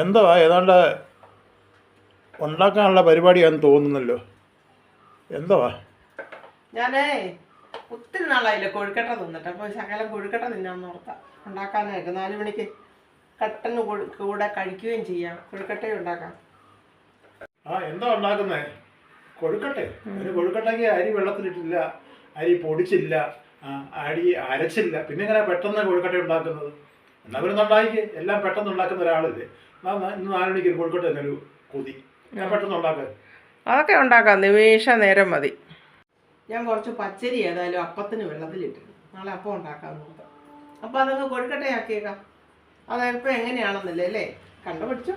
എന്തുവാ ഏതാണ്ട് ഉണ്ടാക്കാനുള്ള പരിപാടിയാണെന്ന് തോന്നുന്നല്ലോ. എന്തുവാ ഞാനേ ഒത്തിരി നാളായില്ലേ കൊഴുക്കട്ട തിന്നിട്ട്. അപ്പോൾ ശകലം കൊഴുക്കട്ട തിന്നാന്ന് ഓർത്താ. ഉണ്ടാക്കാനായിട്ട് നാല് മണിക്ക് കട്ടന് കൂടെ കഴിക്കുകയും ചെയ്യാം. കൊഴുക്കട്ടയും ഉണ്ടാക്കാം. ആ എന്താ ഉണ്ടാക്കുന്നേ? കൊഴുക്കട്ടെ ഒരു കൊഴുക്കട്ടയ്ക്ക് അരി വെള്ളത്തിലിട്ടില്ല. അരി പൊടിച്ചില്ല. അരി അരച്ചില്ല. പിന്നെ എങ്ങനെ പെട്ടെന്ന് കൊഴുക്കട്ട ഉണ്ടാക്കുന്നത്? എന്നാ ഒരു നന്നായിക്ക് എല്ലാം പെട്ടെന്ന് ഉണ്ടാക്കുന്ന ഒരാളല്ലേ? ഇന്ന് നാല് മണിക്ക് ഒരു കൊഴുക്കട്ട തന്നെ ഒരു കൊതി ഞാൻ പെട്ടെന്ന് ഉണ്ടാക്കുക അതൊക്കെ ഉണ്ടാക്കാം. നിമിഷ നേരം മതി. ഞാൻ കുറച്ച് പച്ചരി ഏതായാലും അപ്പത്തിന് വെള്ളത്തിലിട്ട് നാളെ അപ്പം ഉണ്ടാക്കാൻ നോക്കാം അപ്പം അതങ്ങ് കൊഴുക്കട്ടയാക്കിയേക്കാം. അതപ്പം എങ്ങനെയാണെന്നല്ലേ അല്ലേ? കണ്ടുപിടിച്ചു?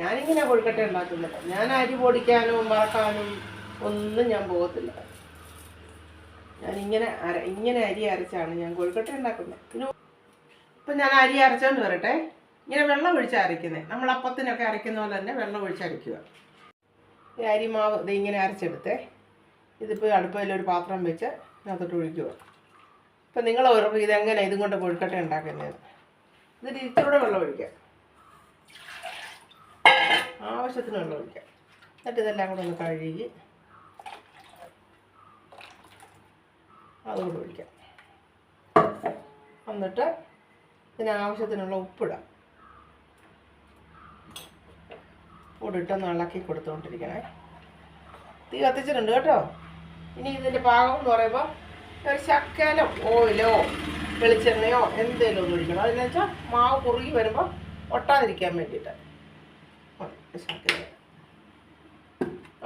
ഞാനിങ്ങനെ കൊഴുക്കട്ട ഉണ്ടാക്കുന്നില്ല ഞാൻ അരി പൊടിക്കാനും മറക്കാനും ഒന്നും ഞാൻ പോകത്തില്ല. ഞാനിങ്ങനെ ഇങ്ങനെ അര ഇങ്ങനെ അരി അരച്ചാണ് ഞാൻ കൊഴുക്കട്ട ഉണ്ടാക്കുന്നത്. പിന്നെ ഇപ്പം ഞാൻ അരി അരച്ചോണ്ട് വരട്ടെ. ഇങ്ങനെ വെള്ളം ഒഴിച്ച് അരയ്ക്കുന്നത് നമ്മൾ അപ്പത്തിനൊക്കെ അരയ്ക്കുന്ന പോലെ തന്നെ വെള്ളം ഒഴിച്ച് അരയ്ക്കുക. ഈ അരിമാവ് ഇത് ഇങ്ങനെ അരച്ചെടുത്തേ. ഇതിപ്പോൾ അടുപ്പയിലൊരു പാത്രം വെച്ച് അതിനകത്തോട്ട് ഒഴിക്കുക. ഇപ്പം നിങ്ങൾ ഉറപ്പ് ഇതെങ്ങനെ ഇതും കൊണ്ട് കൊഴുക്കട്ട ഉണ്ടാക്കുന്നത് ഇതിൽ ഇച്ചിരൂടെ വെള്ളം ഒഴിക്കുക. ആവശ്യത്തിന് വെള്ളം ഒഴിക്കുക. എന്നിട്ട് ഇതെല്ലാം കൂടെ ഒന്ന് കഴുകി അതുകൊണ്ട് ഒഴിക്കാം എന്നിട്ട് ഇതിന് ആവശ്യത്തിനുള്ള ഉപ്പിടാം ഉപ്പിട്ടൊന്ന് ഇളക്കി കൊടുത്തുകൊണ്ടിരിക്കണേ തീ കത്തിച്ചിട്ടുണ്ട് കേട്ടോ. ഇനി ഇതിന്റെ പാകം എന്ന് പറയുമ്പോൾ ഒരു ശക്കലോ ഓയിലോ വെളിച്ചെണ്ണയോ എന്തേലും ഒന്ന് ഒഴിക്കണം. അതെന്ന് വെച്ചാൽ മാവ് കുറുകി വരുമ്പോൾ ഒട്ടാതിരിക്കാൻ വേണ്ടിയിട്ട്. ശക്കല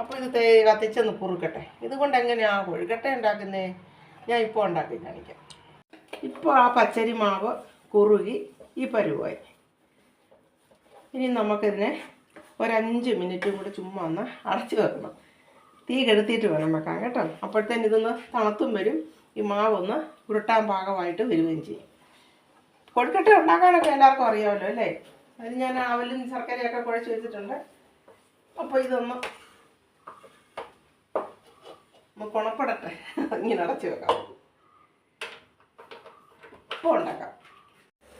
അപ്പോൾ ഇത് തേ കത്തിച്ചൊന്ന് കുറുക്കട്ടെ. ഇതുകൊണ്ട് എങ്ങനെയാണ് കൊഴുക്കട്ട ഉണ്ടാക്കുന്നേ? ഞാൻ ഇപ്പോൾ ഉണ്ടാക്കി കാണിക്കാം. ഇപ്പോൾ ആ പച്ചരി മാവ് കുറുകി ഈ പരുവായി. ഇനി നമുക്കിതിനെ ഒരഞ്ച് മിനിറ്റും കൂടി ചുമ്മാ ഒന്ന് അടച്ച് വെക്കണം. തീ കെടുത്തിയിട്ട് വേണം വെക്കാൻ കേട്ടോ. അപ്പോഴത്തേന് ഇതൊന്ന് തണുത്തും വരും. ഈ മാവൊന്ന് ഉരുട്ടാൻ പാകമായിട്ട് വരികയും ചെയ്യും. കൊഴുക്കട്ട ഉണ്ടാക്കാനൊക്കെ എല്ലാവർക്കും അറിയാമല്ലോ അല്ലേ? അത് ഞാൻ അവലും ശർക്കരയൊക്കെ കുഴച്ച് വെച്ചിട്ടുണ്ട്. അപ്പോൾ ഇതൊന്ന് നമുക്ക് കുണപ്പെടട്ടെ. ഇങ്ങനെ അടച്ച് വെക്കാം. ഇപ്പോൾ ഉണ്ടാക്കാം.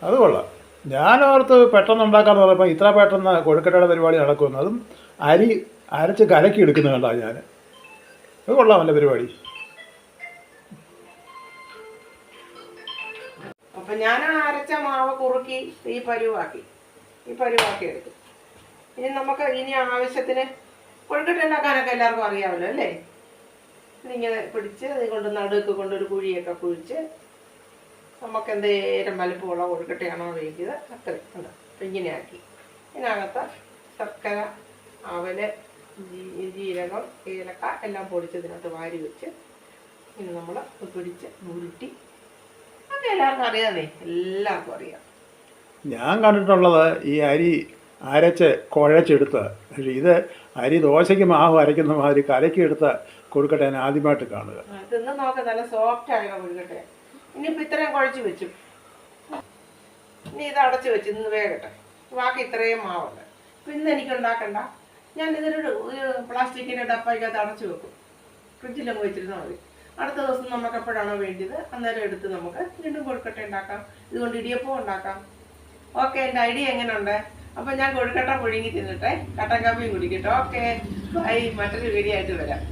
അത് കൊള്ളാം. ഞാൻ ഓർത്ത് പെട്ടെന്ന് ഉണ്ടാക്കാന്ന് പറഞ്ഞപ്പോൾ ഇത്ര പെട്ടെന്ന് കൊഴുക്കട്ടയുടെ പരിപാടി നടക്കുമെന്ന് അതും അരി അരച്ച് കലക്കി എടുക്കുന്ന കണ്ടാ ഞാൻ അത് കൊള്ളാം നല്ല പരിപാടി. അപ്പൊ ഞാൻ അരച്ച മാവ് കുറുക്കി ഈ പരുവാക്കി. ഈ പരുവാക്കി എടുക്കും ഇനി നമുക്ക് ഇനി ആവശ്യത്തിന് കൊഴുക്കട്ട ഉണ്ടാക്കാനൊക്കെ എല്ലാവർക്കും അറിയാമല്ലോ അല്ലേ? ഇങ്ങനെ പിടിച്ച് ഇത് കൊണ്ട് നടുക്ക് കൊണ്ടൊരു കുഴിയൊക്കെ കുഴിച്ച് നമുക്ക് എന്തേരം വലുപ്പമുള്ള കൊഴുക്കട്ടയാണോ വേണ്ടത് അത്രയും ഉണ്ട് അപ്പം ഇങ്ങനെ ആക്കി ഇതിനകത്ത് ശർക്കര അവൽ ജീരകം ഏലക്ക എല്ലാം പൊടിച്ചതിനകത്ത് വാരി വെച്ച് ഇനി നമ്മൾ പിടിച്ച് ഉരുട്ടി. അത് എല്ലാവർക്കും അറിയാന്നേ എല്ലാവർക്കും അറിയാം. ഞാൻ കണ്ടിട്ടുള്ളത് ഈ അരി അരച്ച് കുഴച്ചെടുത്ത് പക്ഷേ ഇത് അരി ദോശയ്ക്ക് മാവ് അരയ്ക്കുന്ന മാതിരി കലക്കി കൊടുക്കട്ടെ ആദ്യമായിട്ട് കാണുക. തിന്ന് നോക്ക് നല്ല സോഫ്റ്റ് ആയ കൊഴുക്കട്ടെ ഇനിയിപ്പോൾ ഇത്രയും കുഴച്ച് വെച്ചു ഇനി ഇത് അടച്ച് വെച്ച് ഇന്ന് വേഗട്ടെ. ബാക്കി ഇത്രയും മാവുണ്ട് അപ്പം ഇന്ന് എനിക്ക് ഉണ്ടാക്കണ്ട. ഞാൻ ഇതിനൊരു ഒരു പ്ലാസ്റ്റിക്കിന്റെ ഡപ്പയ്ക്കകത്ത് അടച്ച് വെക്കും. ഫ്രിഡ്ജിലങ്ങ് വെച്ചിരുന്നാൽ മതി. അടുത്ത ദിവസം നമുക്ക് എപ്പോഴാണോ വേണ്ടത് അന്നേരം എടുത്ത് നമുക്ക് വീണ്ടും കൊഴുക്കട്ട ഉണ്ടാക്കാം. ഇതുകൊണ്ട് ഇടിയപ്പം ഉണ്ടാക്കാം. ഓക്കെ എന്റെ ഐഡിയ എങ്ങനെയുണ്ട്? അപ്പം ഞാൻ കൊഴുക്കട്ട പുഴുങ്ങി തിന്നിട്ടെ. കട്ടൻ കാപ്പിയും കുടിക്കട്ടെ. Okay bye. മറ്റൊരു വീഡിയോ ആയിട്ട് വരാം.